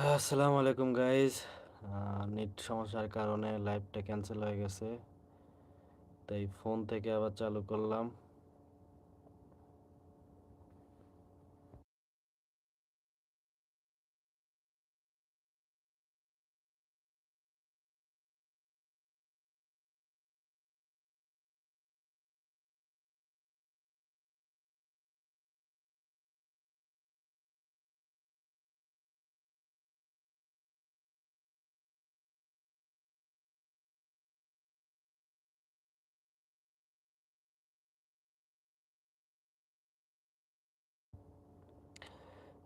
আসসালামু আলাইকুম guys net সমস্যার কারণে লাইভটা ক্যান্সেল হয়ে গেছে। তাই ফোন থেকে আবার চালু করলাম।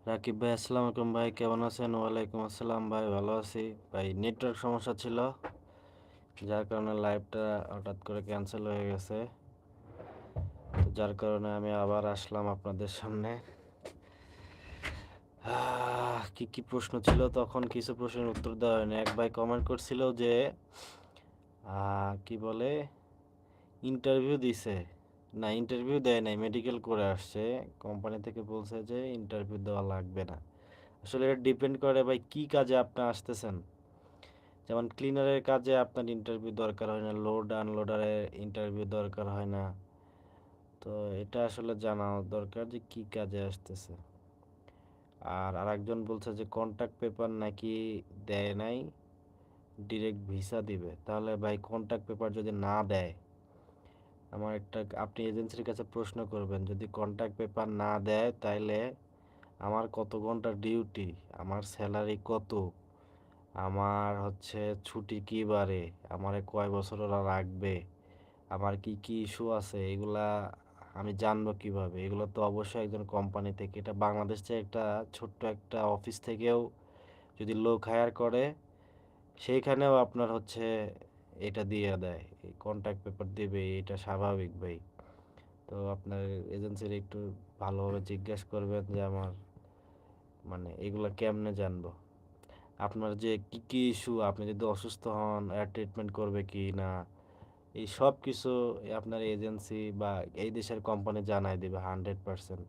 রাকিব ভাই, আসসালাম আলাইকুম ভাই, কেমন আছেন? ওয়ালাইকুম আসসালাম ভাই, ভালো আছি। ভাই নেটওয়ার্ক সমস্যা ছিল, যার কারণে লাইভটা হঠাৎ করে ক্যান্সেল হয়ে গেছে। তো যার কারণে আমি আবার আসলাম আপনাদের সামনে। কি কি প্রশ্ন ছিল? তখন কিছু প্রশ্নের উত্তর দেওয়া হয়নি। এক ভাই কমেন্ট করছিল যে কি বলে? ইন্টারভিউ দিছে। না ইন্টারভিউ দেয় নাই মেডিকেল করে আসছে। কোম্পানি থেকে বলছে যে ইন্টারভিউ দেওয়া লাগবে না। আসলে এটা ডিপেন্ড করে ভাই, কি কাজে আপনি আসতেছেন? যেমন ক্লিনারের কাজে আপনার ইন্টারভিউ দরকার হয় না লোড আনলোডারের ইন্টারভিউ দরকার হয় না। তো এটা আসলে জানা দরকার যে, কি কাজে আসতেছে। আর আরেকজন বলছে যে কন্ট্যাক্ট পেপার নাকি দেয় নাই ডিরেক্ট ভিসা দিবে। তাহলে ভাই কন্ট্যাক্ট পেপার যদি না দেয় আমার একটা আপনি এজেন্সির কাছে প্রশ্ন করবেন, যদি কন্ট্যাক্ট পেপার না দেয় তাইলে আমার কত ঘণ্টা ডিউটি আমার স্যালারি কত? আমার হচ্ছে ছুটি কী বারে? আমার কয় বছর ওরা রাখবে? আমার কি কি ইস্যু আছে? এগুলা আমি জানব কীভাবে? এগুলো তো অবশ্যই একজন কোম্পানি থেকে। এটা বাংলাদেশ থেকে একটা ছোট্ট একটা অফিস থেকেও যদি লোক হায়ার করে, সেইখানেও আপনার হচ্ছে এটা দিয়ে দেয়, এই কন্ট্যাক্ট পেপার দেবে, এটা স্বাভাবিক ভাই। তো আপনার এজেন্সির একটু ভালোভাবে জিজ্ঞেস করবেন যে আমার মানে এগুলা কেমনে জানব? আপনার যে কি কি ইস্যু আপনি যদি অসুস্থ হন এয়ার ট্রিটমেন্ট করবে কি না, এই সব কিছু আপনার এজেন্সি বা এই দেশের কোম্পানি জানাই দেবে হান্ড্রেড পারসেন্ট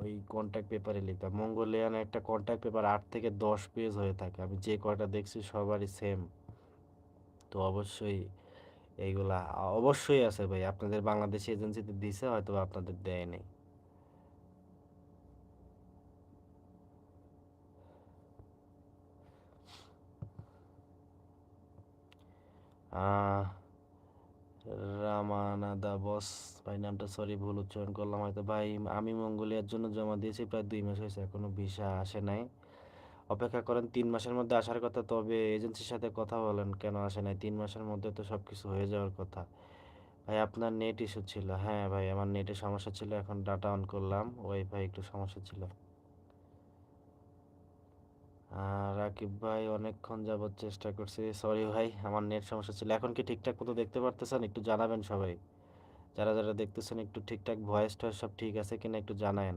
ওই কন্ট্যাক্ট পেপারে লিখতে মঙ্গোলিয়ান একটা কন্ট্যাক্ট পেপার আট থেকে দশ পেজ হয়ে থাকে। আমি যে কয়টা দেখছি সবারই সেম তো অবশ্যই এইগুলা অবশ্যই আছে ভাই। আপনাদের বাংলাদেশি এজেন্সিতে দিছে হয়তো আপনাদের দেয় নেই। রামানাদা বস, ভাই নামটা সরি ভুল উচ্চারণ করলাম হয়তো। ভাই, আমি মঙ্গোলিয়ার জন্য জমা দিয়েছি, প্রায় দুই মাস হয়েছে, এখনও ভিসা আসে নাই। অপেক্ষা করেন তিন মাসের মধ্যে আসার কথা, তবে এজেন্সির সাথে কথা বলেন, কেন আসে নাই? তিন মাসের মধ্যে তো সব কিছু হয়ে যাওয়ার কথা। ভাই, আপনার নেট ইস্যু ছিল। হ্যাঁ ভাই, আমার নেটের সমস্যা ছিল, এখন ডাটা অন করলাম ওয়াইফাই একটু সমস্যা ছিল। রাকিব ভাই, অনেকক্ষণ যাবত চেষ্টা করছি। সরি ভাই, আমার নেট সমস্যা ছিল। এখন কি ঠিকঠাক মতো দেখতে পারতেছেন? একটু জানাবেন সবাই। যারা যারা দেখতেছেন, একটু ঠিকঠাক ভয়েস টয়েস সব ঠিক আছে কিনা একটু জানায়েন।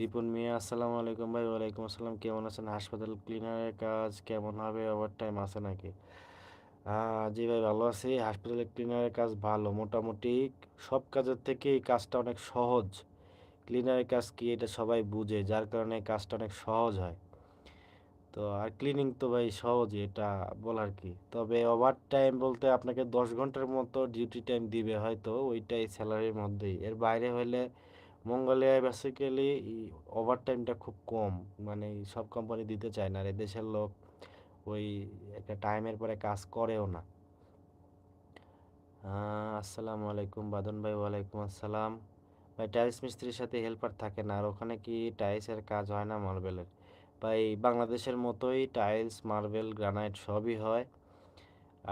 রিপন মিয়া, আসসালামু আলাইকুম ভাই। ওয়ালাইকুম আসসালাম। কেমন আছেন? হাসপাতাল ক্লিনারের কাজ কেমন হবে? ওভার টাইম আছে নাকি? জি ভাই, ভালো আছি। হাসপাতাল ক্লিনারের কাজ ভালো, মোটামুটি। সব কাজের থেকে এই কাজটা অনেক সহজ। ক্লিনারের কাজ কি এটা সবাই বুঝে, যার কারণে কাজটা অনেক সহজ হয়। তো, আর ক্লিনিং তো ভাই সহজ এটা বলার কি? তবে ওভার টাইম বলতে আপনাকে দশ ঘণ্টার মতো ডিউটি টাইম দিবে হয়তো, ওইটাই স্যালারির মধ্যেই। এর বাইরে হলে মঙ্গোলিয়ায় বেসিক্যালি ওভার টাইমটা খুব কম। মানে সব কোম্পানি দিতে চায় না আর এদেশের লোক ওই একটা টাইমের পরে কাজ করেও না। আসসালামু আলাইকুম বাদন ভাই, ওয়ালাইকুম আসসালাম। ভাই, টাইলস মিস্ত্রির সাথে হেল্পার থাকে না, আর ওখানে কি টাইলসের কাজ হয় না মার্বেলের? ভাই, বাংলাদেশের মতোই টাইলস, মার্বেল, গ্রানাইট সবই হয়।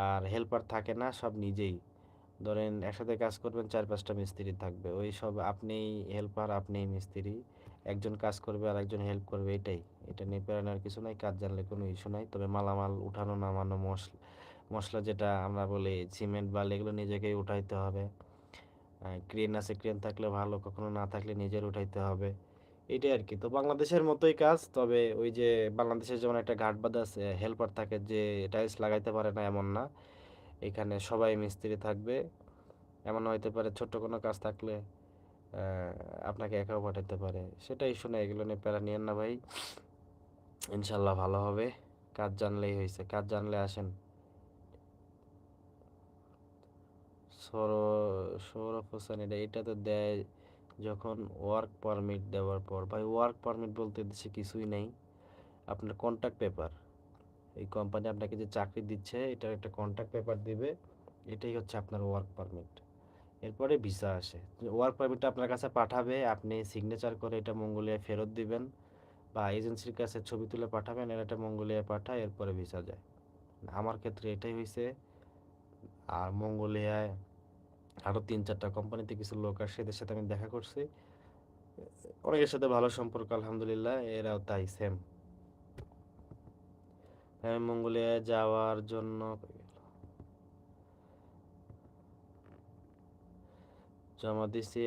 আর হেল্পার থাকে না, সব নিজেই। ধরেন একসাথে কাজ করবেন চার পাঁচটা মিস্ত্রি থাকবে। ওই সব আপনিই হেল্পার আপনিই মিস্ত্রি। একজন কাজ করবে আর একজন হেল্প করবে, এটাই। এটা নিয়ে প্যারানোর কিছু নাই, কাজ জানলে কোনো ইস্যু নাই। তবে মালামাল উঠানো, নামানো মশলা মশলা যেটা আমরা বলি সিমেন্ট বালি, এগুলো নিজেকেই উঠাইতে হবে। ক্রেন আছে ক্রেন থাকলে ভালো, কখনো না থাকলে নিজের উঠাইতে হবে। এটাই আর কি। তো বাংলাদেশের মতোই কাজ, তবে ওই যে বাংলাদেশের যেমন একটা ঘাট বাঁধা হেল্পার থাকে যে টাইলস লাগাইতে পারে না, এমন না। এখানে সবাই মিস্ত্রি থাকবে। এমন হইতে পারে ছোট্ট কোনো কাজ থাকলে আপনাকে একাও পাঠাতে পারে। সেটাই শুনে এগুলো নিয়ে প্যারা নিয়েন না ভাই। ইনশাল্লাহ ভালো হবে। কাজ জানলেই হয়েছে কাজ জানলে আসেন। সৌর- সৌরভ হোসেন, এটা এটা তো দেয় যখন ওয়ার্ক পারমিট দেওয়ার পর। ভাই ওয়ার্ক পারমিট বলতে দেশে কিছুই নেই। আপনার কন্ট্যাক্ট পেপার এই কোম্পানি আপনাকে যে চাকরি দিচ্ছে, এটার একটা কন্ট্যাক্ট পেপার দিবে, এটাই হচ্ছে আপনার ওয়ার্ক পারমিট এরপরে ভিসা আসে। ওয়ার্ক পারমিটটা আপনার কাছে পাঠাবে, আপনি সিগনেচার করে এটা মঙ্গোলিয়ায় ফেরত দিবেন বা এজেন্সির কাছে ছবি তুলে পাঠাবেন, এর এটা মঙ্গোলিয়ায় পাঠায়, এরপরে ভিসা যায়। আমার ক্ষেত্রে এটাই হয়েছে আর মঙ্গোলিয়ায় আরও তিন চারটা কোম্পানিতে কিছু লোক আসে, এদের সাথে আমি দেখা করছি। অনেকের সাথে ভালো সম্পর্ক, আলহামদুলিল্লাহ, এরাও তাই সেম আমি মঙ্গোলিয়ায় যাওয়ার জন্য জমা দিছি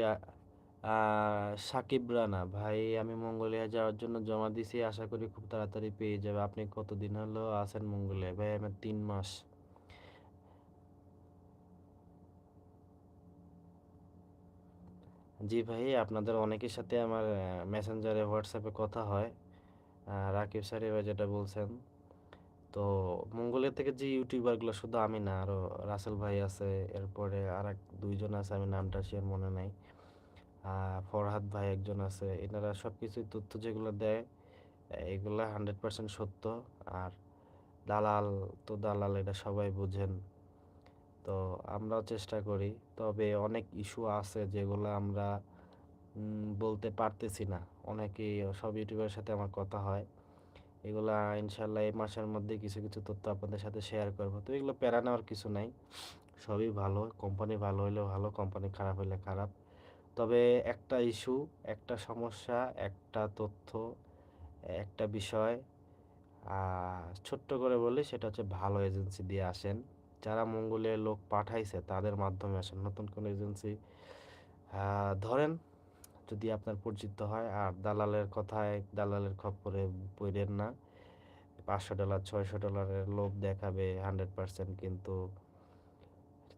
সাকিব রানা। ভাই, আমি মঙ্গোলিয়া যাওয়ার জন্য জমা দিছি, আশা করি খুব তাড়াতাড়ি পেয়ে যাবে। আপনি কতদিন হলো আছেন মঙ্গোলিয়ায়? ভাই, আমার তিন মাস। জি ভাই, আপনাদের অনেকের সাথে আমার মেসেঞ্জারে হোয়াটসঅ্যাপে কথা হয়। রাকিব স্যার এবার যেটা বলছেন। তো মঙ্গোলিয়া থেকে যে ইউটিউবারগুলো শুধু আমি না আরও রাসেল ভাই আছে, এরপরে আর এক দুইজন আছে, আমি নামটা শিওর মনে নাই। ফরহাদ ভাই একজন আছে, এনারা সব কিছুই তথ্য যেগুলো দেয়, এগুলো হান্ড্রেড পার্সেন্ট সত্য। আর দালাল তো দালাল, এটা সবাই বুঝেন। তো আমরাও চেষ্টা করি, তবে অনেক ইস্যু আছে যেগুলো আমরা বলতে পারতেছি না। অনেকেই সব ইউটিউবের সাথে আমার কথা হয়। এগুলা ইনশাল্লাহ এই মাসের মধ্যে কিছু কিছু তথ্য আপনাদের সাথে শেয়ার করব। তো এগুলো প্যারা নেওয়ার কিছু নাই। সবই ভালো কোম্পানি ভালো হইলেও ভালো কোম্পানি খারাপ হইলে খারাপ। তবে একটা ইস্যু একটা সমস্যা, একটা তথ্য, একটা বিষয় ছোট্ট করে বলি, সেটা হচ্ছে ভালো এজেন্সি দিয়ে আসেন। যারা মঙ্গলের লোক পাঠাইছে, তাদের মাধ্যমে আসেন। নতুন কোনো এজেন্সি ধরেন যদি আপনার পরিচিত হয়। আর দালালের কথায় দালালের খপ্পরে পড়েন না। পাঁচশো ডলার, ছয়শো ডলারের লোভ দেখাবে হান্ড্রেড পার্সেন্ট কিন্তু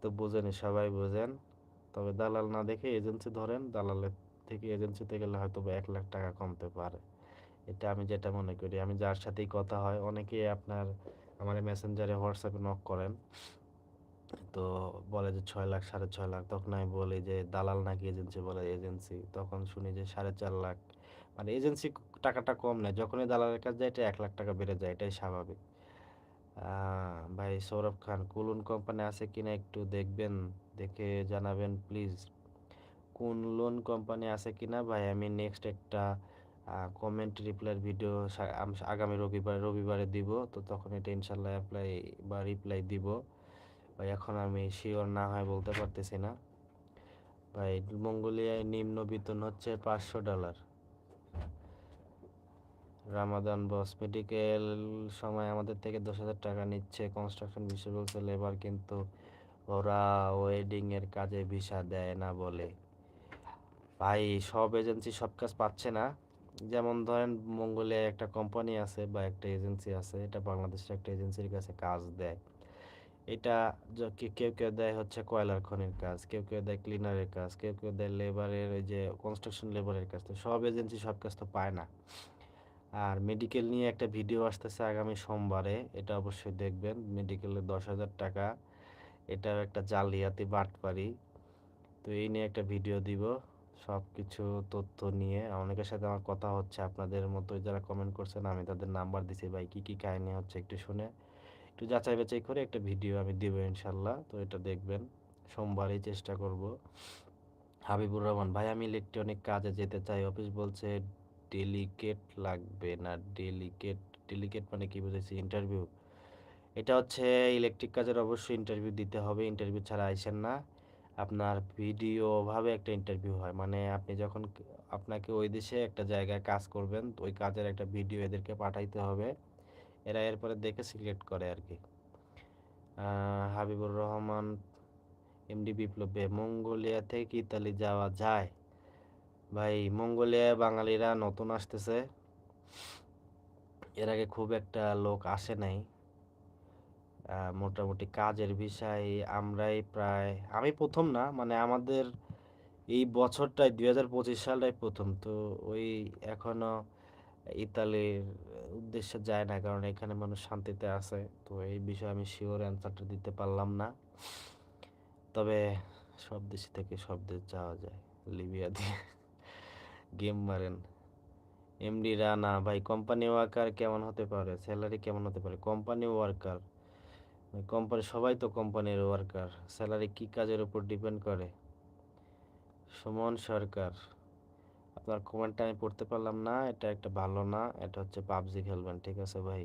তো বোঝেনি, সবাই বোঝেন। তবে দালাল না দেখে এজেন্সি ধরেন, দালালের থেকে এজেন্সিতে গেলে হয়তো এক লাখ টাকা কমতে পারে। এটা আমি যেটা মনে করি। আমি যার সাথেই কথা হয়, অনেকেই আপনার, আমার মেসেঞ্জারে হোয়াটসঅ্যাপে নক করেন। তো বলে যে ছয় লাখ, সাড়ে ছয় লাখ। তখন আমি বলি যে, দালাল নাকি এজেন্সি বলে, এজেন্সি। তখন শুনি যে, সাড়ে চার লাখ। মানে এজেন্সি টাকাটা কম নেয়। যখনই দালালের কাছে যায় এটা এক লাখ টাকা বেড়ে যায়। এটাই স্বাভাবিক। ভাই সৌরভ খান, কুলুন কোম্পানি আছে কিনা একটু দেখবেন, দেখে জানাবেন প্লিজ কোন লোন কোম্পানি আছে কিনা? ভাই, আমি নেক্সট একটা কমেন্ট রিপ্লাইয়ের ভিডিও আগামী রবিবার, রবিবারে দিব। তো তখন এটা ইনশাল্লাহ অ্যাপ্লাই বা রিপ্লাই দিব। ভাই, এখন আমি শিওর না হয় বলতে পারতেছি না। ভাই, মঙ্গোলিয়ায় নিম্ন বেতন হচ্ছে পাঁচশো ডলার। রামাদান বস মেডিকেল সময় আমাদের থেকে দশ হাজার টাকা নিচ্ছে কনস্ট্রাকশন বিষয় বলছে লেবার কিন্তু ওরা ওয়েডিং এর কাজে ভিসা দেয় না বলে। ভাই, সব এজেন্সি সব কাজ পাচ্ছে না। যেমন ধরেন মঙ্গোলিয়ায় একটা কোম্পানি আছে বা একটা এজেন্সি আছে, এটা বাংলাদেশের একটা এজেন্সির কাছে কাজ দেয়। এটা কেউ কেউ দেয় হচ্ছে কয়লার খনির কাজ, কেউ কেউ দেয় ক্লিনারের কাজ, কেউ কেউ দেয় লেবারের ওই যে কনস্ট্রাকশন লেবারের কাজ, তো সব এজেন্সি সব কাজ তো পায় না। আর মেডিকেল নিয়ে একটা ভিডিও আসতেছে আগামী সোমবারে, এটা অবশ্যই দেখবেন মেডিকেলে দশ হাজার টাকা, এটাও একটা জালিয়াতি বাটপারি। তো এই নিয়ে একটা ভিডিও দিব, সব কিছু তথ্য নিয়ে, অনেকের সাথে আমার কথা হচ্ছে আপনাদের মতো যারা কমেন্ট করছেন, আমি তাদের নাম্বার দিছি, ভাই কি কি কাহিনী হচ্ছে একটু শুনে। একটু যাচাই বাছাই করে একটা ভিডিও আমি দিব ইনশাল্লাহ। তো এটা দেখবেন, সোমবারই চেষ্টা করব। হাবিবুর রহমান, ভাই, আমি ইলেকট্রনিক কাজে যেতে চাই। অফিস বলছে ডেলিকেট লাগবে না ডেলিকেট ডেলিকেট মানে কি বুঝেছি ইন্টারভিউ এটা হচ্ছে ইলেকট্রিক কাজের অবশ্যই ইন্টারভিউ দিতে হবে। ইন্টারভিউ ছাড়া আইসেন না। আপনার ভিডিওভাবে একটা ইন্টারভিউ হয়। মানে আপনি যখন আপনাকে ওই দেশে একটা জায়গায় কাজ করবেন, ওই কাজের একটা ভিডিও এদেরকে পাঠাইতে হবে। এরা এরপরে দেখে সিলেক্ট করে আর কি হাবিবুর রহমান এমডি বিপ্লবে মঙ্গোলিয়া থেকে ইতালি যাওয়া যায়। ভাই, মঙ্গোলিয়ায় বাঙালিরা নতুন আসতেছে। এর আগে খুব একটা লোক আসে নাই। মোটামুটি কাজের বিষয়, আমরাই প্রায়, আমি প্রথম না মানে আমাদের এই বছরটাই ২০২৫ সালটাই প্রথম। তো ওই এখনও ইতালির উদ্দেশ্যে যায় না। কারণ এখানে মানুষ শান্তিতে আছে। তো এই বিষয়ে আমি শিওর অ্যান্সারটা দিতে পারলাম না। তবে সব দেশ থেকে সব দেশ যাওয়া যায়। লিবিয়া দিয়ে গেম মারেন। এমডি রানা, ভাই কোম্পানি ওয়ার্কার কেমন হতে পারে? স্যালারি কেমন হতে পারে? কোম্পানি ওয়ার্কার কোম্পানি সবাই তো কোম্পানির ওয়ার্কার। স্যালারি কি কাজের উপর ডিপেন্ড করে? সুমন সরকার আপনার কমেন্টটা আমি পড়তে পারলাম না। এটা একটা ভালো না। এটা হচ্ছে পাবজি খেলবেন। ঠিক আছে ভাই?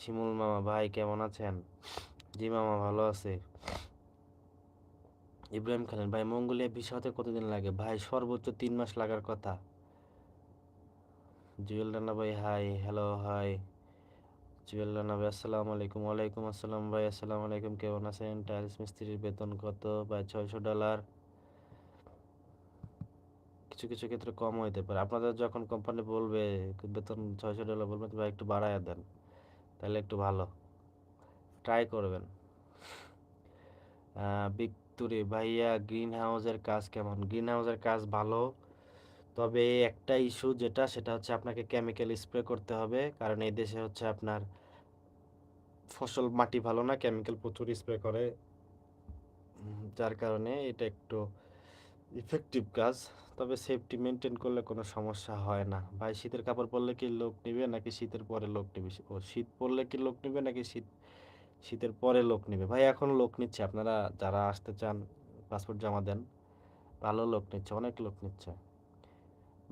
শিমুল মামা ভাই কেমন আছেন? জি মামা ভালো আছে ইব্রাহিম খালিদ ভাই মঙ্গোলিয়া ভিসা হতে কতদিন লাগে? ভাই সর্বোচ্চ তিন মাস লাগার কথা। জুয়েল রানা ভাই hi, hello hi. Jewel Rana ভাই আসসালামু আলাইকুম। ওয়ালাইকুম আসসালাম ভাই আসসালামু আলাইকুম। কেমন আছেন? টাইলস মিস্ত্রির বেতন কত? ভাই ৬০০ ডলার। কিছু, কিছু ক্ষেত্রে কম হইতে পারে। আপনাদের যখন কোম্পানি বলবে বেতন ৬০০ ডলার বলবে ভাই একটু বাড়ায়া দেন। তাহলে একটু ভালো। ট্রাই করবেন। বিক্তুরি ভাইয়া গ্রিন হাউসের কাজ কেমন? গ্রিন হাউসের কাজ ভালো। তবে একটা ইস্যু যেটা সেটা হচ্ছে আপনাকে কেমিক্যাল স্প্রে করতে হবে। কারণ এই দেশে হচ্ছে আপনার ফসল মাটি ভালো না। কেমিক্যাল প্রচুর স্প্রে করে। যার কারণে এটা একটু ইফেক্টিভ কাজ। তবে সেফটি মেনটেন করলে কোনো সমস্যা হয় না। ভাই শীতের কাপড় পরলে কি লোক নিবে নাকি শীতের পরে লোক নিবে? ও শীত পরলে কি লোক নিবে নাকি শীত শীতের পরে লোক নিবে? ভাই এখন লোক নিচ্ছে। আপনারা যারা আসতে চান পাসপোর্ট জমা দেন। ভালো লোক নিচ্ছে, অনেক লোক নিচ্ছে।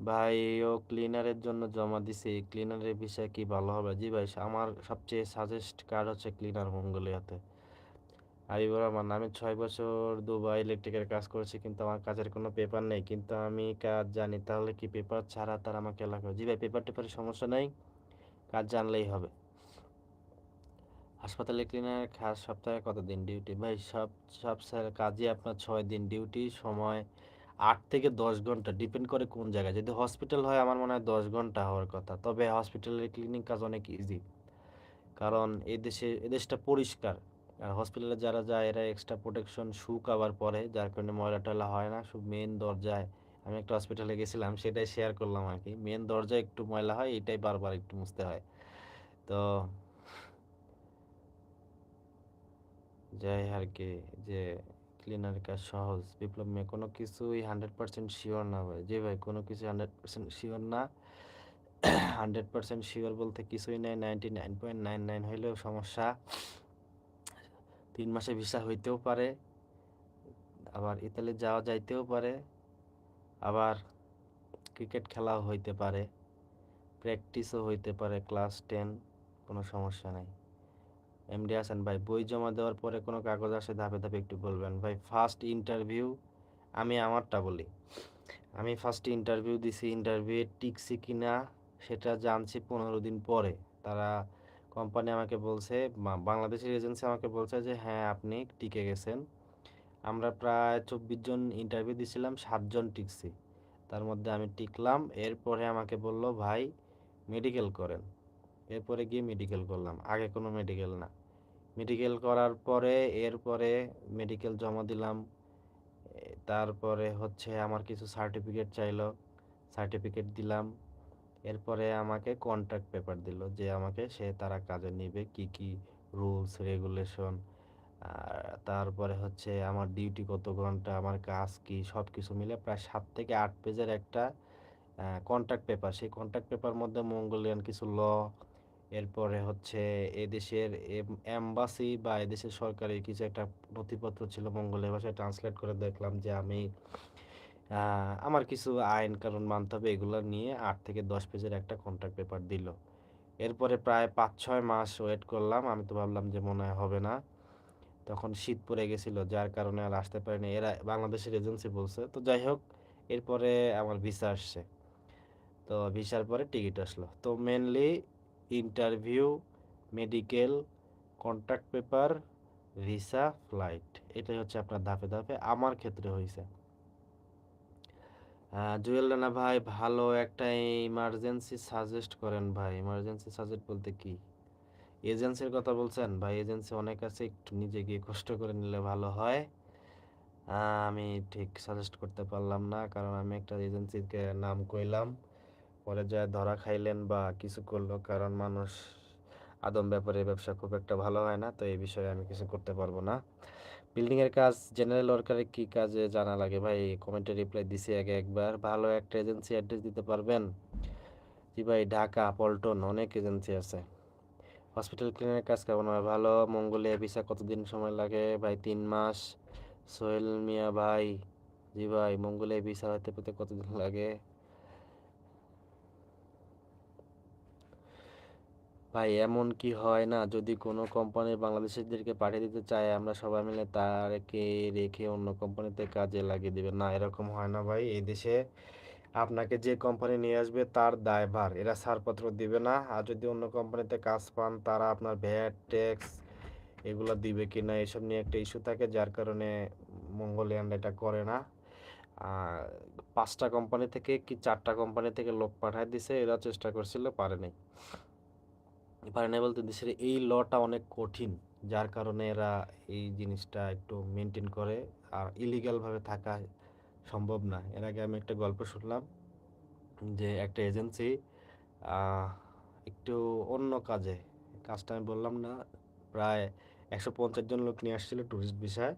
ভাই ও ক্লিনারের জন্য জমা দিছি। ক্লিনারের বিষয়ে কি ভালো হবে? জি ভাই আমার সবচেয়ে সাজেস্ট কার্ড হচ্ছে ক্লিনার মঙ্গোলিয়াতে। হাবিবুর রহমান আমি ছয় বছর দুবাই ইলেকট্রিকের কাজ করেছি, কিন্তু আমার কাজের কোনো পেপার নেই। কিন্তু আমি কাজ জানি। তাহলে কি পেপার ছাড়া তারা আমাকে এলাও করে? জি ভাই পেপার-টেপারের সমস্যা নেই, কাজ জানলেই হবে। হাসপাতালে ক্লিনারের কাজ সপ্তাহে কত দিন ডিউটি? ভাই, সব সব স্যার কাজই আপনার ছয় দিন ডিউটি সময় আট থেকে ১০ ঘণ্টা ডিপেন্ড করে কোন জায়গায়। যদি হসপিটাল হয়, আমার মনে হয় ১০ ঘণ্টা হওয়ার কথা। তবে হসপিটালের ক্লিনিং কাজ অনেক ইজি। কারণ এদেশে এদেশটা পরিষ্কার। আর হসপিটালে যারা যায়, এরা এক্সট্রা প্রোটেকশন শু কভার পরে যার কারণে ময়লা-টয়লা হয় না। শুধু মেন দরজায় আমি একটা হসপিটালে গেছিলাম, সেটাই শেয়ার করলাম আর কি মেন দরজায় একটু ময়লা হয়, এটাই বারবার একটু মুছতে হয়। তো যাই আর কি যে ক্লিনারের কাজ সহজ। বিপ্লব মিয়া, কোনো কিছুই 100% শিওর না ভাই। যে ভাই, কোনো কিছু 100% শিওর না। 100% শিওর বলতে কিছুই নাই। 99.99 হইলেও সমস্যা। ৩ মাসে ভিসা হইতেও পারে। আবার ইতালি যাওয়া যাইতেও পারে। আবার ক্রিকেট খেলাও হইতে পারে। প্র্যাকটিসও হইতে পারে ক্লাস টেন কোনো সমস্যা নাই। এমডি হাসান ভাই বই জমা দেওয়ার পরে কোনো কাগজ আসে ধাপে, ধাপে একটু বলবেন। ভাই ফার্স্ট ইন্টারভিউ আমি আমারটা বলি। আমি ফার্স্ট ইন্টারভিউ দিছি। ইন্টারভিউয়ে টিকছি কি না সেটা জানছি ১৫ দিন পরে। তারা কোম্পানি আমাকে বলছে বাংলাদেশের এজেন্সি আমাকে বলছে যে হ্যাঁ, আপনি টিকে গেছেন। আমরা প্রায় ২৪ জন ইন্টারভিউ দিছিলাম ৭ জন টিকছি। তার মধ্যে আমি টিকলাম। এরপরে আমাকে বলল ভাই মেডিকেল করেন। এরপরে গিয়ে মেডিকেল করলাম। আগে কোনো মেডিকেল না। মেডিকেল করার পরে এরপরে মেডিকেল জমা দিলাম। তারপরে হচ্ছে আমার কিছু সার্টিফিকেট চাইলো। সার্টিফিকেট দিলাম। এরপরে আমাকে কন্ট্রাক্ট পেপার দিল যে আমাকে সে তারা কাজে নিবে। কি, কি রুলস রেগুলেশন তারপরে হচ্ছে আমার ডিউটি কত ঘণ্টা, আমার কাজ কি সব কিছু মিলে প্রায় সাত থেকে আট পেজের একটা কন্ট্রাক্ট পেপার। সেই কন্ট্রাক্ট পেপার মধ্যে মঙ্গোলিয়ান কিছু ল এরপরে হচ্ছে এদেশের এম এম্বাসি বা এদেশের সরকারি কিছু একটা নথিপত্র ছিল মঙ্গোলিয়া ভাষায় ট্রান্সলেট করে দেখলাম যে আমি আমার কিছু আইন কানুন মানতে হবে এগুলো নিয়ে আট থেকে ১০ পেজের একটা কন্ট্রাক্ট পেপার দিল। এরপরে প্রায় ৫-৬ মাস ওয়েট করলাম। আমি তো ভাবলাম যে মনে হয় হবে না। তখন শীত পড়ে গেছিল যার কারণে আর আসতে পারিনি। এরা বাংলাদেশের এজেন্সি বলছে। তো যাই হোক এরপরে আমার ভিসা আসছে। তো ভিসার পরে টিকিট আসলো। তো mainly interview, medical, contract paper, visa, flight এটাই হচ্ছে আপনার ধাপে, ধাপে আমার ক্ষেত্রে হইছে। জুয়েল রানা ভাই, ভালো একটা ইমার্জেন্সি সাজেস্ট করেন ভাই। ইমার্জেন্সি সাজেস্ট বলতে কি? এজেন্সির কথা বলছেন ভাই এজেন্সি অনেক আছে, একটু নিজে গিয়ে কষ্ট করে নিলে ভালো হয় আমি ঠিক সাজেস্ট করতে পারলাম না, কারণ আমি একটা এজেন্সিকে নাম কইলাম পরে যায় ধরা খাইলেন বা কিছু করল, কারণ মানুষ আদম ব্যাপারে ব্যবসা খুব একটা ভালো হয় না, তো এই বিষয়ে আমি কিছু করতে পারব না বিল্ডিং এর কাজ জেনারেল ওয়ার্কারে কি কাজে জানা লাগে? ভাই কমেন্টে রিপ্লাই দিছি আগে একবার। ভালো একটা এজেন্সি অ্যাড্রেস দিতে পারবেন? জি ভাই, ঢাকা, পল্টন, অনেক এজেন্সি আছে। হসপিটাল ক্লিনিকের কাজ কেমন হয়? ভালো। মঙ্গোলিয়া ভিসা কতদিন সময় লাগে? ভাই, তিন মাস। সোহেল মিয়া ভাই, জি ভাই, মঙ্গোলিয়া ভিসা হতে পেতে কতদিন লাগে? ভাই, এমন কি হয় না? যদি কোনো কোম্পানি বাংলাদেশিদেরকে পাঠিয়ে দিতে চায়, আমরা সবাই মিলে তাকে রেখে অন্য কোম্পানিতে কাজে লাগিয়ে দেবে। না, এরকম হয় না ভাই। এই দেশে আপনাকে যে কোম্পানি নিয়ে আসবে, তার দায়ভার। এরা ছাড়পত্র দিবে না। আর যদি অন্য কোম্পানিতে কাজ পান, তারা আপনার ভ্যাট ট্যাক্স এগুলো দিবে কি না এসব নিয়ে একটা ইস্যু থাকে, যার কারণে মঙ্গোলিয়ান এটা করে না। পাঁচটা কোম্পানি থেকে কি চারটা কোম্পানি থেকে লোক পাঠায় দিছে, এরা চেষ্টা করছিল পারে নাই পারে বলতে দেশের এই লটা অনেক কঠিন, যার কারণে এরা এই জিনিসটা একটু মেনটেন করে, আর ইলিগালভাবে থাকা সম্ভব না। এর আগে আমি একটা গল্প শুনলাম যে একটা এজেন্সি একটু অন্য কাজে, কাজটা আমি বললাম না, প্রায় একশো পঞ্চাশ জন লোক নিয়ে আসছিল ট্যুরিস্ট বিষয়ে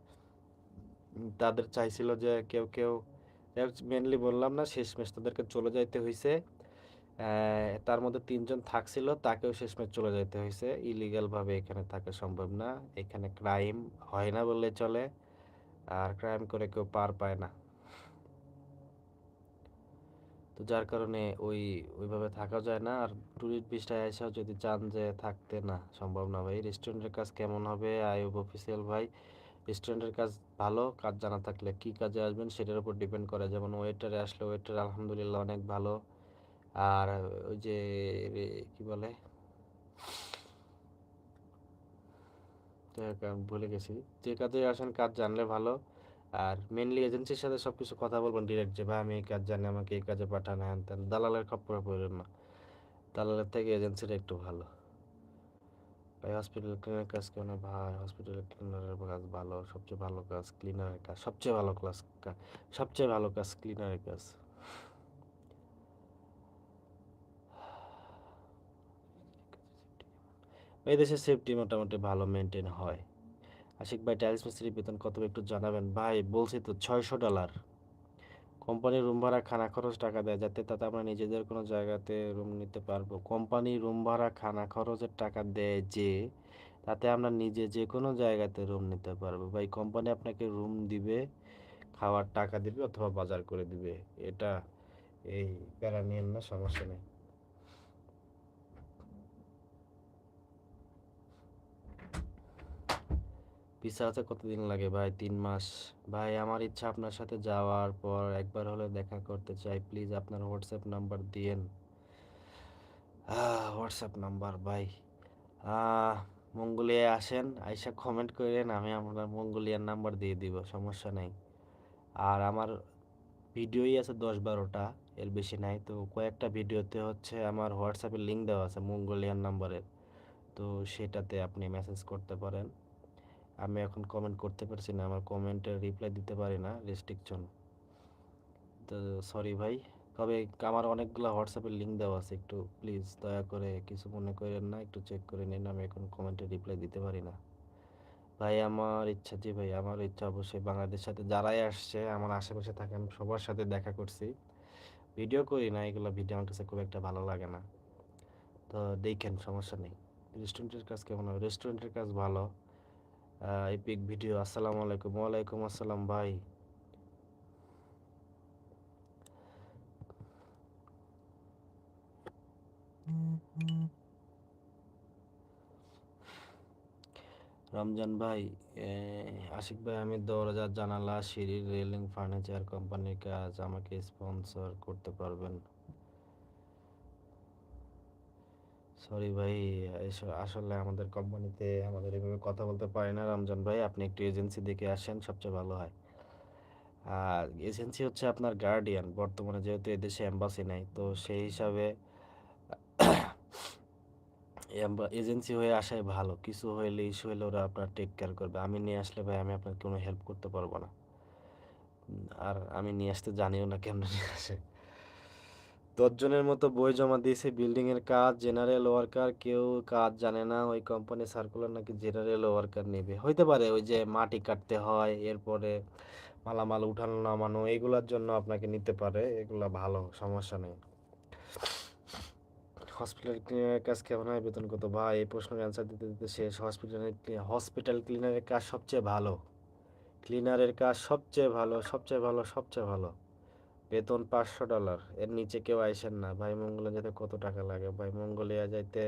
তাদের চাইছিল যে কেউ কেউ মেনলি বললাম না, শেষমেশ তাদেরকে চলে যাইতে হয়েছে তার মধ্যে তিনজন থাকছিল, তাকেও শেষমেশ চলে যাইতে হয়েছে ইলিগালভাবে এখানে থাকা সম্ভব না। এখানে ক্রাইম হয় না বললে চলে, আর ক্রাইম করে কেউ পার পায় না। তো যার কারণে ওই, ওইভাবে থাকা যায় না। আর ট্যুরিস্ট ভিসায় এসেও যদি চান যে থাকতে, না, সম্ভব না ভাই। রেস্টুরেন্টের কাজ কেমন হবে? আইব অফিসিয়াল ভাই। রেস্টুরেন্টের কাজ ভালো, কাজ জানা থাকলে কি কাজে আসবেন সেটার উপর ডিপেন্ড করে। যেমন ওয়েটারে আসলে ওয়েটার আলহামদুলিল্লাহ অনেক ভালো। আর ওই যে কি বলে? ভুলে গেছি। যে কাজে আসেন, কাজ জানলে ভালো। আর মেনলি এজেন্সির সাথে সব কিছু কথা বলবেন ডিরেক্ট যে, ভাই, আমি এই কাজ জানি, আমাকে এই কাজে পাঠান, হ্যান তেন দালালের খপ্পরে পড়বেন না। দালালের থেকে এজেন্সিটা একটু ভালো। ভাই হসপিটাল ক্লিনার কাজ কেন? ভাই হসপিটাল ক্লিনারের কাজ ভালো। সবচেয়ে ভালো কাজ ক্লিনারের কাজ, সবচেয়ে ভালো ক্লাস সবচেয়ে ভালো কাজ ক্লিনারের কাজ। এই দেশে সেফটি মোটামুটি ভালো মেনটেন হয়। আশিক ভাই টাইলস মিস্ত্রি বেতন কত একটু জানাবেন? ভাই, বলছি তো, ছয়শো ডলার কোম্পানি রুম ভাড়া, খানা খরচ টাকা দেয়, যাতে তাতে আমরা নিজেদের কোনো জায়গাতে রুম নিতে পারব। কোম্পানি রুম ভাড়া, খানা খরচের টাকা দেয় যে, তাতে আমরা নিজে যে কোনো জায়গাতে রুম নিতে পারব। ভাই কোম্পানি আপনাকে রুম দিবে, খাওয়ার টাকা দিবে অথবা বাজার করে দিবে। এটা এই প্যারা নিয়েন না, সমস্যা নেই। ভিসা আছে কতদিন লাগে ভাই? তিন মাস। ভাই, আমার ইচ্ছা আপনার সাথে যাওয়ার পর একবার হলে দেখা করতে চাই। প্লিজ আপনার হোয়াটসঅ্যাপ নাম্বার দিয়েন। হোয়াটসঅ্যাপ নাম্বার ভাই। মঙ্গোলিয়ায় আসেন, আইসা কমেন্ট করেন, আমি আপনার মঙ্গোলিয়ার নাম্বার দিয়ে দিব, সমস্যা নেই। আর আমার ভিডিওই আছে দশ বারোটা, এর বেশি নাই। তো কয়েকটা ভিডিওতে হচ্ছে আমার হোয়াটসঅ্যাপের লিঙ্ক দেওয়া আছে মঙ্গোলিয়ান নাম্বারের। তো সেটাতে আপনি মেসেজ করতে পারেন। আমি এখন কমেন্ট করতে পারছি না, আমার কমেন্টের রিপ্লাই দিতে পারি না রেস্ট্রিকশন তো সরি ভাই, তবে আমার অনেকগুলো হোয়াটসঅ্যাপের লিঙ্ক দেওয়া আছে, একটু প্লিজ দয়া করে কিছু মনে করেন না, একটু চেক করে নিন, আমি এখন কমেন্টের রিপ্লাই দিতে পারি না। ভাই, আমার ইচ্ছা, জি ভাই, আমার ইচ্ছা অবশ্যই বাংলাদেশের সাথে যারাই আসছে, আমার আশেপাশে থাকে আমি সবার সাথে দেখা করছি। ভিডিও করি না, এগুলো ভিডিও আমার কাছে খুব একটা ভালো লাগে না। তো দেখেন, সমস্যা নেই। রেস্টুরেন্টের কাজ কেমন হবে? রেস্টুরেন্টের কাজ ভালো। এপিক ভিডিও আসসালামু আলাইকুম। ওয়ালাইকুম আসসালাম ভাই। রমজান ভাই আশিক ভাই, আমি দরজা জানালা সিঁড়ি রেলিং ফার্নিচার কোম্পানির কাজ, আমাকে স্পন্সর করতে পারবেন। সরি ভাই আসলে আমাদের কোম্পানিতে আমাদের এভাবে কথা বলতে পারি না। রমজান ভাই, আপনি একটু এজেন্সি দেখে আসেন, সবচেয়ে ভালো হয়। আর এজেন্সি হচ্ছে আপনার গার্ডিয়ান বর্তমানে যেহেতু এদেশে এম্বাসি নাই, তো সেই হিসাবে এজেন্সি হয়ে আসাই ভালো। কিছু হইলে ইস্যু হইলে ওরা আপনার টেক কেয়ার করবে। আমি নিয়ে আসলে ভাই, আমি আপনার কোনো হেল্প করতে পারব না। আর আমি নিয়ে আসতে জানিও না কেমন নিয়ে আসে। দশজনের মতো বই জমা দিয়েছে। বিল্ডিং এর কাজ, জেনারেল ওয়ার্কার, কেউ কাজ জানে না। ওই কোম্পানি সার্কুলার নাকি জেনারেল ওয়ার্কার নেবে। হইতে পারে ওই যে মাটি কাটতে হয়, এরপরে মালামাল উঠানো, নামানো, এগুলার জন্য আপনাকে নিতে পারে। এগুলা ভালো, সমস্যা নেই। হসপিটাল ক্লিনারের কাজ কেমন হয়? বেতন কত? ভাই, এই প্রশ্নের অ্যান্সার দিতে দিতে শেষ। হসপিটালের হসপিটাল ক্লিনারের কাজ সবচেয়ে ভালো। ক্লিনারের কাজ সবচেয়ে ভালো সবচেয়ে ভালো সবচেয়ে ভালো। বেতন পাঁচশো ডলার। এর নিচে কেউ আইসেন না। ভাই মঙ্গলে যেতে কত টাকা লাগে? ভাই মঙ্গলিয়া যাইতে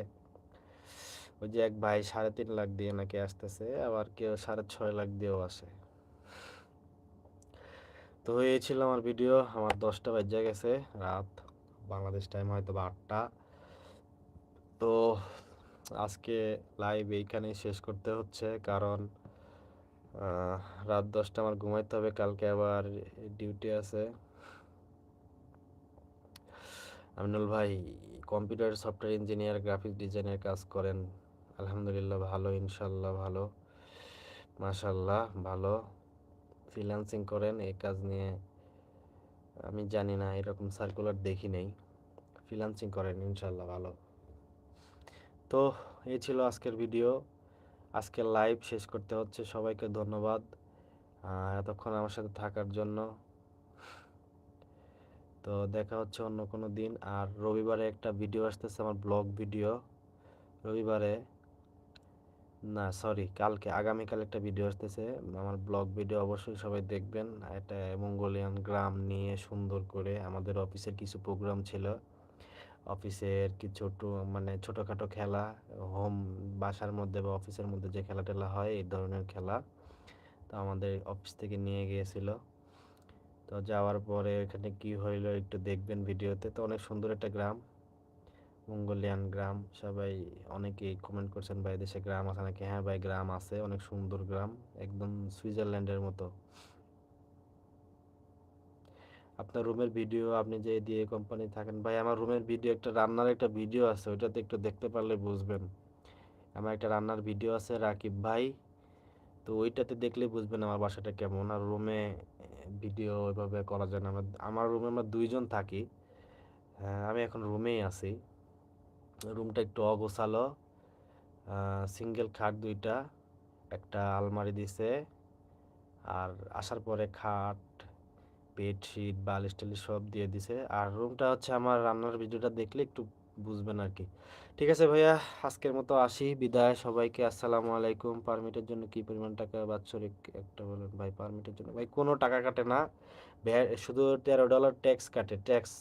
ওই যে এক ভাই সাড়ে তিন লাখ দিয়ে নাকি আসতেছে, আবার কেউ সাড়ে ছয় লাখ দিয়েও আসে। তো এই ছিল আমার ভিডিও। আমার দশটা বাজে গেছে, রাত। বাংলাদেশ টাইম হয়তো বা আটটা। তো আজকে লাইভ এইখানেই শেষ করতে হচ্ছে, কারণ রাত দশটা আমার ঘুমাইতে হবে। কালকে আবার ডিউটি আছে। আমিনুল ভাই, কম্পিউটার সফটওয়্যার ইঞ্জিনিয়ার, গ্রাফিক ডিজাইনের কাজ করেন। আলহামদুলিল্লাহ ভালো ইনশাল্লাহ ভালো। মাশাল্লাহ ভালো। ফ্রিল্যান্সিং করেন, এই কাজ নিয়ে আমি জানি না, এরকম সার্কুলার দেখি নেই। ফ্রিল্যান্সিং করেন ইনশাল্লাহ ভালো। তো এই ছিল আজকের ভিডিও। আজকের লাইভ শেষ করতে হচ্ছে সবাইকে ধন্যবাদ। এতক্ষণ আমার সাথে থাকার জন্য তো দেখা হচ্ছে অন্য কোনো দিন। আর রবিবারে একটা ভিডিও আসতেছে, আমার ব্লগ ভিডিও রবিবারে, না সরি কালকে, আগামীকাল একটা ভিডিও আসতেছে। আমার ব্লগ ভিডিও অবশ্যই সবাই দেখবেন। এটা মঙ্গোলিয়ান গ্রাম নিয়ে সুন্দর করে আমাদের অফিসের কিছু প্রোগ্রাম ছিল। অফিসের কিছু মানে ছোটোখাটো খেলা হোম বাসার মধ্যে বা অফিসের মধ্যে যে খেলা টেলা হয়, এই ধরনের খেলা। তো আমাদের অফিস থেকে নিয়ে গিয়েছিল। তো যাওয়ার পরে এখানে কি হইল একটু দেখবেন ভিডিওতে। তো অনেক সুন্দর একটা গ্রাম, মঙ্গোলিয়ান গ্রাম। সবাই অনেকেই কমেন্ট করছেন, ভাই, দেশে গ্রাম আছে নাকি? হ্যাঁ ভাই, গ্রাম আছে, অনেক সুন্দর গ্রাম, একদম সুইজারল্যান্ডের মতো। আপনার রুমের ভিডিও আপনি যে দিয়ে কোম্পানি থাকেন, ভাই, আমার রুমের ভিডিও, একটা রান্নার একটা ভিডিও আছে, ওইটাতে একটু দেখতে পারলে বুঝবেন। আমার একটা রান্নার ভিডিও আছে রাকিব ভাই, তো ওইটাতে দেখলে বুঝবেন আমার বাসাটা কেমন। আর রুমে ভিডিও এভাবে করা যায় না। আমার রুমে আমরা দুইজন থাকি। হ্যাঁ আমি এখন রুমেই আছি। রুমটা একটু অগোছালো। সিঙ্গেল খাট দুইটা, একটা আলমারি দিছে। আর আসার পরে খাট, বেডশিট বালিশ টালিশ সব দিয়ে দিছে। আর রুমটা হচ্ছে আমার রান্নার ভিডিওটা দেখলে একটু বুঝবেন আর কি ঠিক আছে ভাইয়া, আজকের মতো আসি, বিদায়। সবাইকে আসসালামু আলাইকুম। পারমিটের জন্য কি পরিমাণ টাকা বাৎসরিক একটা বলেন? ভাই, পারমিটের জন্য। ভাই, কোনো টাকা কাটে না। শুধু তেরো ডলার ট্যাক্স কাটে। ট্যাক্স,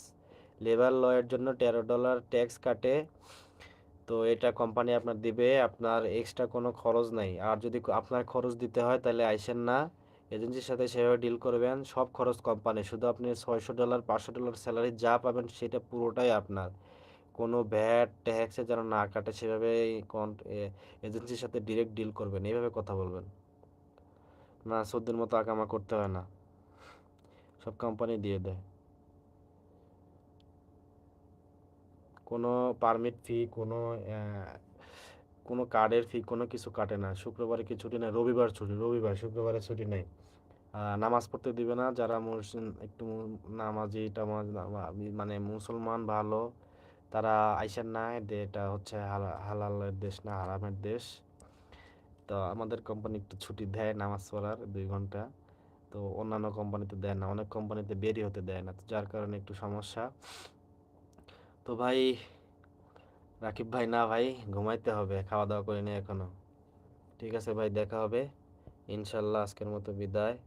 লেবার লয়ের জন্য তেরো ডলার ট্যাক্স কাটে। তো এটা কোম্পানি আপনার দিবে। আপনার এক্সট্রা কোনো খরচ নাই। আর যদি আপনার খরচ দিতে হয়, তাহলে আইসেন না। এজেন্সির সাথে সেভাবে ডিল করবেন। সব খরচ কোম্পানি শুধু আপনি ছয়শো ডলার, পাঁচশো ডলার স্যালারি যা পাবেন, সেটা পুরোটাই আপনার। কোনো ভ্যাট ট্যাক্সে যেন না কাটে সেভাবে এজেন্সির সাথে ডিরেক্ট ডিল করবেন। এইভাবে কথা বলবেন। না, সদ্যের মতো আকামা করতে হয় না। সব কোম্পানি দিয়ে দেয়। কোনো পারমিট ফি কোনো কোনো কার্ডের ফি কোনো কিছু কাটে না। শুক্রবারে কি ছুটি নেই? রবিবার ছুটি, রবিবার, শুক্রবারে ছুটি নেই। নামাজ পড়তে দিবে না। যারা একটু নামাজি, টামাজ মানে মুসলমান, ভালো তারা আইসেন না এটা হচ্ছে হালা- হালালের দেশ না, হারামের দেশ। তো আমাদের কোম্পানি একটু ছুটি দেয় নামাজ পড়ার দুই ঘণ্টা। তো অন্যান্য কোম্পানিতে দেয় না, অনেক কোম্পানিতে বেরি হতে দেয় না তো যার কারণে একটু সমস্যা। তো ভাই, রাকিব ভাই, না ভাই, ঘুমাইতে হবে খাওয়া দাওয়া করিনি এখনও। ঠিক আছে ভাই, দেখা হবে। ইনশাল্লাহ আজকের মতো বিদায়।